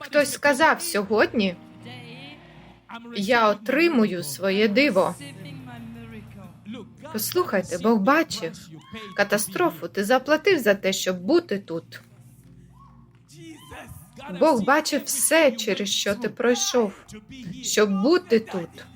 Хтось сказав сьогодні, я отримую своє диво. Послухайте, Бог бачив катастрофу. Ти заплатив за те, щоб бути тут. Бог бачив все, через що ти пройшов, щоб бути тут.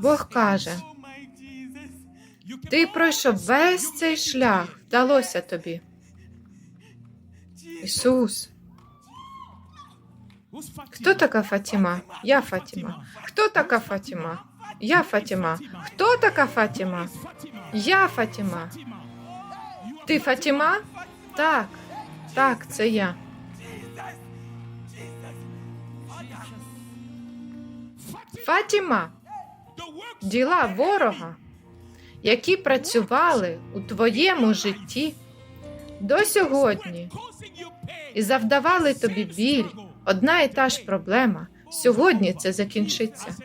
Бог каже, ти пройшов весь цей шлях, вдалося тобі. Ісус. Хто така Фатіма? Я Фатіма. Хто така Фатіма? Я Фатіма. Хто така Фатіма? Я Фатіма. Ти Фатіма? Так, так, це я. Фатіма, діла ворога, які працювали у твоєму житті до сьогодні і завдавали тобі біль, одна і та ж проблема. Сьогодні це закінчиться.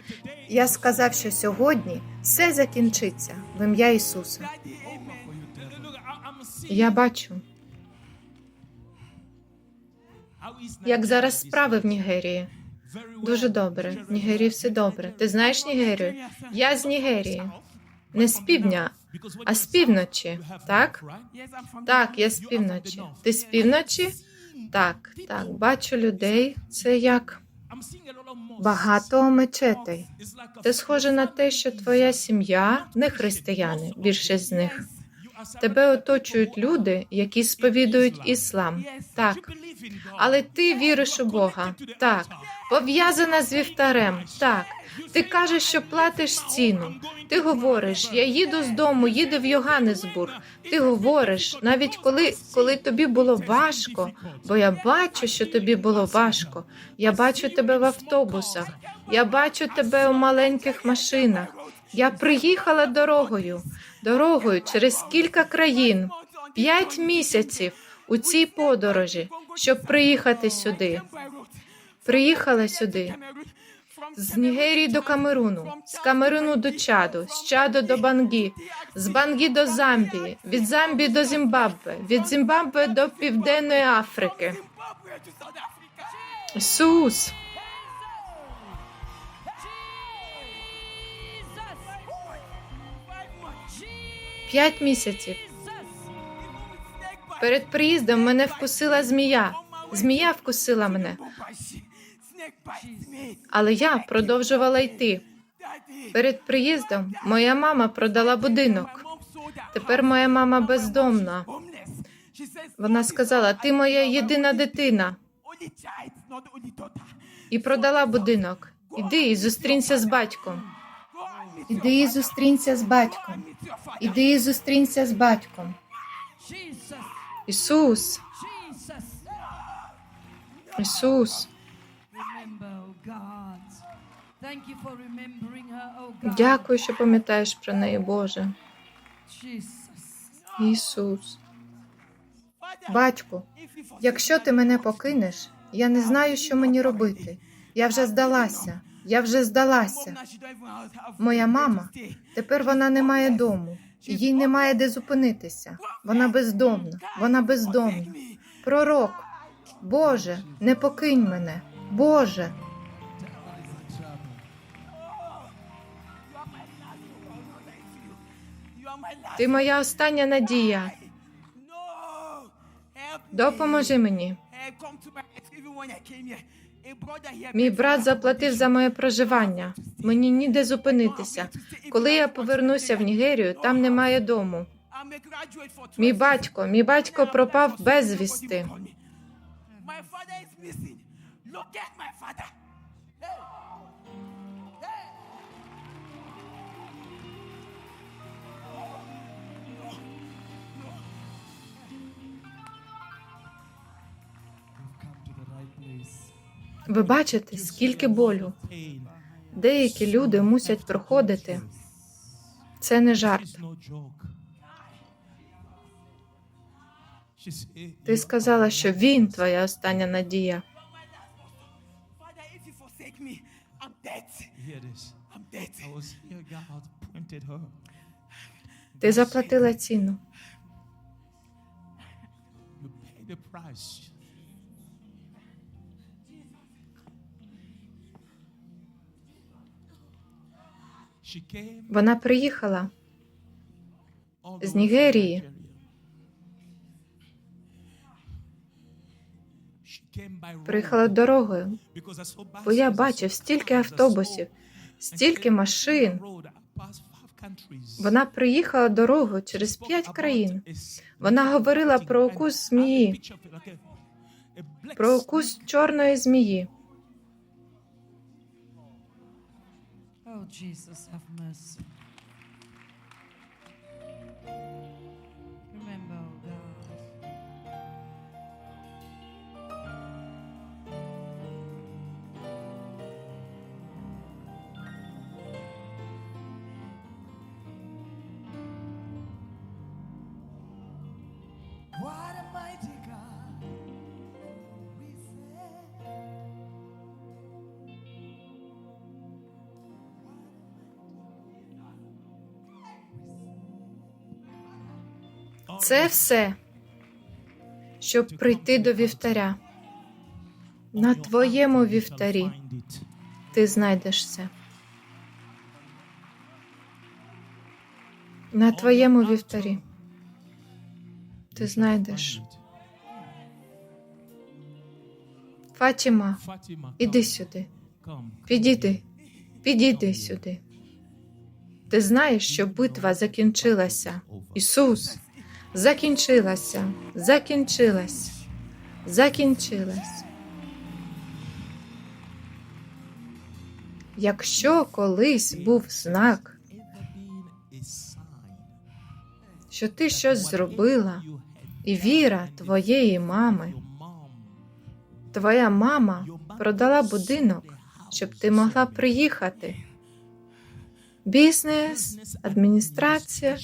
Я сказав, що сьогодні все закінчиться в ім'я Ісуса. Я бачу, як зараз справи в Нігерії. Дуже добре. В Нігерії все добре. Ти знаєш Нігерію? Я з Нігерії. Не з півдня, а з півночі. Так? Так, я з півночі. Ти з півночі? Так, так. Бачу людей. Це як багато мечетей. Це схоже на те, що твоя сім'я не християни, більшість з них. Тебе оточують люди, які сповідують іслам. Так, але ти віриш у Бога. Так, пов'язана з вівтарем. Так, ти кажеш, що платиш ціну. Ти говориш, я їду з дому, їду в Йоганнесбург. Ти говориш, навіть коли, коли тобі було важко, бо я бачу, що тобі було важко. Я бачу тебе в автобусах, я бачу тебе у маленьких машинах. Я приїхала дорогою, дорогою через кілька країн, п'ять місяців у цій подорожі, щоб приїхати сюди. Приїхала сюди з Нігерії до Камеруну, з Камеруну до Чаду, з Чаду до Бангі, з Бангі до Замбії, від Замбії до Зімбабве, від Зімбабве до Південної Африки. Ісус, п'ять місяців. Перед приїздом мене вкусила змія. Змія вкусила мене, але я продовжувала йти. Перед приїздом моя мама продала будинок. Тепер моя мама бездомна. Вона сказала: ти моя єдина дитина. І продала будинок. Іди і зустрінься з батьком. Іди і зустрінься з батьком. Іди і зустрінься з батьком. Ісус, Ісус, дякую, що пам'ятаєш про неї, Боже. Ісус. Батьку, якщо ти мене покинеш, я не знаю, що мені робити. Я вже здалася. Я вже здалася. Моя мама тепер вона не має дому. Їй немає де зупинитися. Вона бездомна. Вона бездомна. Пророк, Боже, не покинь мене. Боже. Ти моя остання надія. Допоможи мені. Мій брат заплатив за моє проживання. Мені ніде зупинитися. Коли я повернуся в Нігерію, там немає дому. Мій батько, мій батько пропав безвісти. Ви бачите, скільки болю. Деякі люди мусять проходити. Це не жарт. Ти сказала, що він твоя остання надія. Father, if you Вона приїхала з Нігерії. Приїхала дорогою, бо я бачив стільки автобусів, стільки машин. Вона приїхала дорогою через п'ять країн. Вона говорила про укус змії, про укус чорної змії. Oh, Jesus, have mercy. Це все, щоб прийти до вівтаря. На твоєму вівтарі ти знайдеш це. На твоєму вівтарі ти знайдеш. Фатіма, іди сюди. Підійди, підійди сюди. Ти знаєш, що битва закінчилася. Ісус, закінчилася, закінчилась, закінчилась. Якщо колись був знак, що ти щось зробила, і віра твоєї мами, твоя мама продала будинок, щоб ти могла приїхати. Бізнес, адміністрація,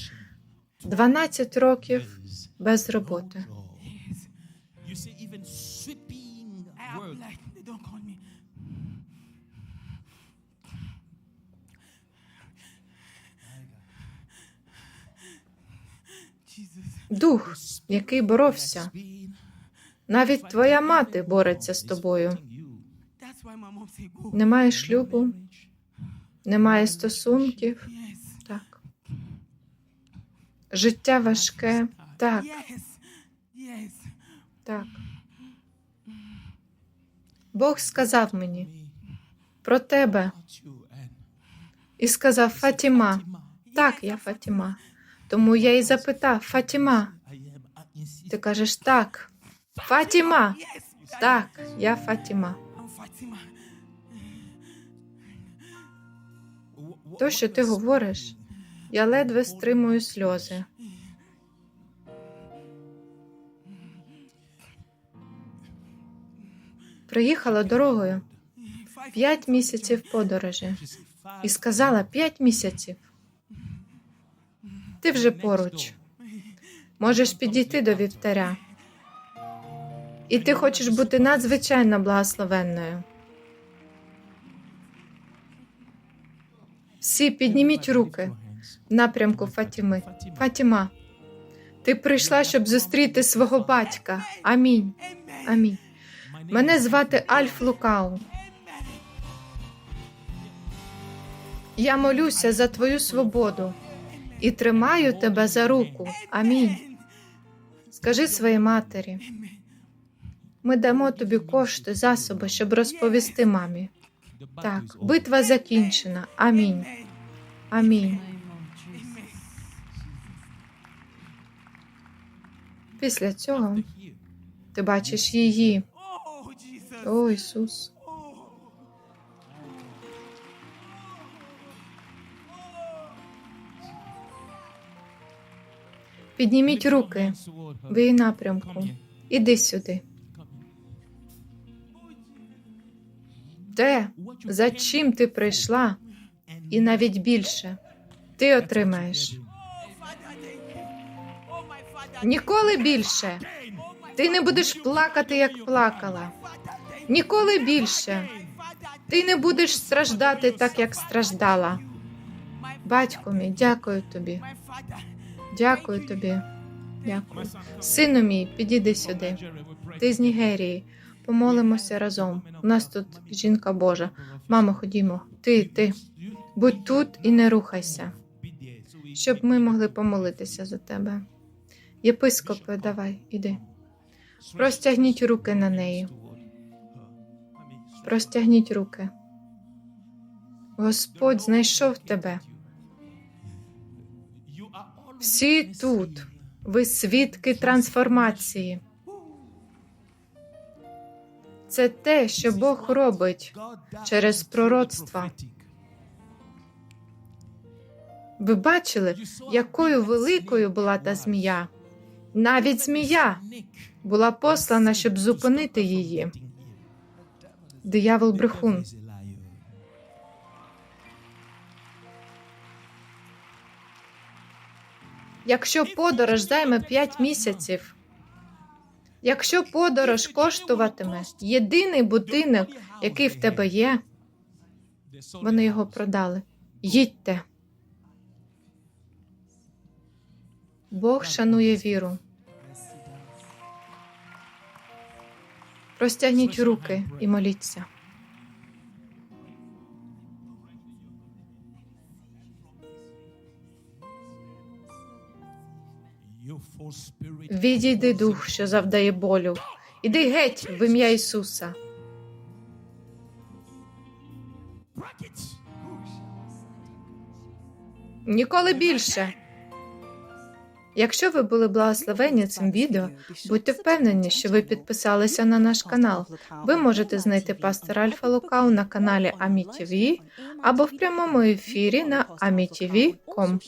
12 років без роботи. Дух, який боровся, навіть твоя мати бореться з тобою. Немає шлюбу, немає стосунків. Життя важке. Так, так. Бог сказав мені про тебе і сказав Фатіма. Так, я Фатіма. Тому я і запитав Фатіма. Ти кажеш так. Фатіма. Так, я Фатіма. То, що ти говориш, я ледве стримую сльози. Приїхала дорогою п'ять місяців подорожі she said, "Five і сказала п'ять місяців. Ти вже поруч. Можеш підійти до вівтаря. І ти хочеш бути надзвичайно благословенною. Всі підніміть руки напрямку Фатіми. Фатіма, ти прийшла, щоб зустріти свого батька. Амінь. Амінь. Мене звати Альф Лукау. Я молюся за твою свободу і тримаю тебе за руку. Амінь. Скажи своїй матері. Ми дамо тобі кошти, засоби, щоб розповісти мамі. Так, битва закінчена. Амінь. Амінь. Після цього ти бачиш її. О, Ісус. Підніміть руки в її напрямку. Іди сюди. Те, за чим ти прийшла, і навіть більше, ти отримаєш. Ніколи більше. Ти не будеш плакати, як плакала. Ніколи більше. Ти не будеш страждати так, як страждала. Батько мій, дякую тобі. Дякую тобі. Дякую. Сину мій, підійди сюди. Ти з Нігерії. Помолимося разом. У нас тут жінка Божа. Мамо, ходімо. Ти, ти. Будь тут і не рухайся, щоб ми могли помолитися за тебе. Єпископе, давай, іди. Простягніть руки на неї. Простягніть руки. Господь знайшов тебе. Всі тут. Ви свідки трансформації. Це те, що Бог робить. через пророцтва. Ви бачили, якою великою була та змія? Навіть змія була послана, щоб зупинити її. Диявол брехун. Якщо подорож займе 5 місяців, якщо подорож коштуватиме єдиний будинок, який в тебе є, вони його продали. Їдьте. Бог шанує віру. Простягніть руки і моліться. Відійди дух, що завдає болю. Іди геть в ім'я Ісуса. Ніколи більше. Якщо ви були благословені цим відео, будьте впевнені, що ви підписалися на наш канал. Ви можете знайти пастора Альфа Лукау на каналі Амі ТВ або в прямому ефірі на amitv.com.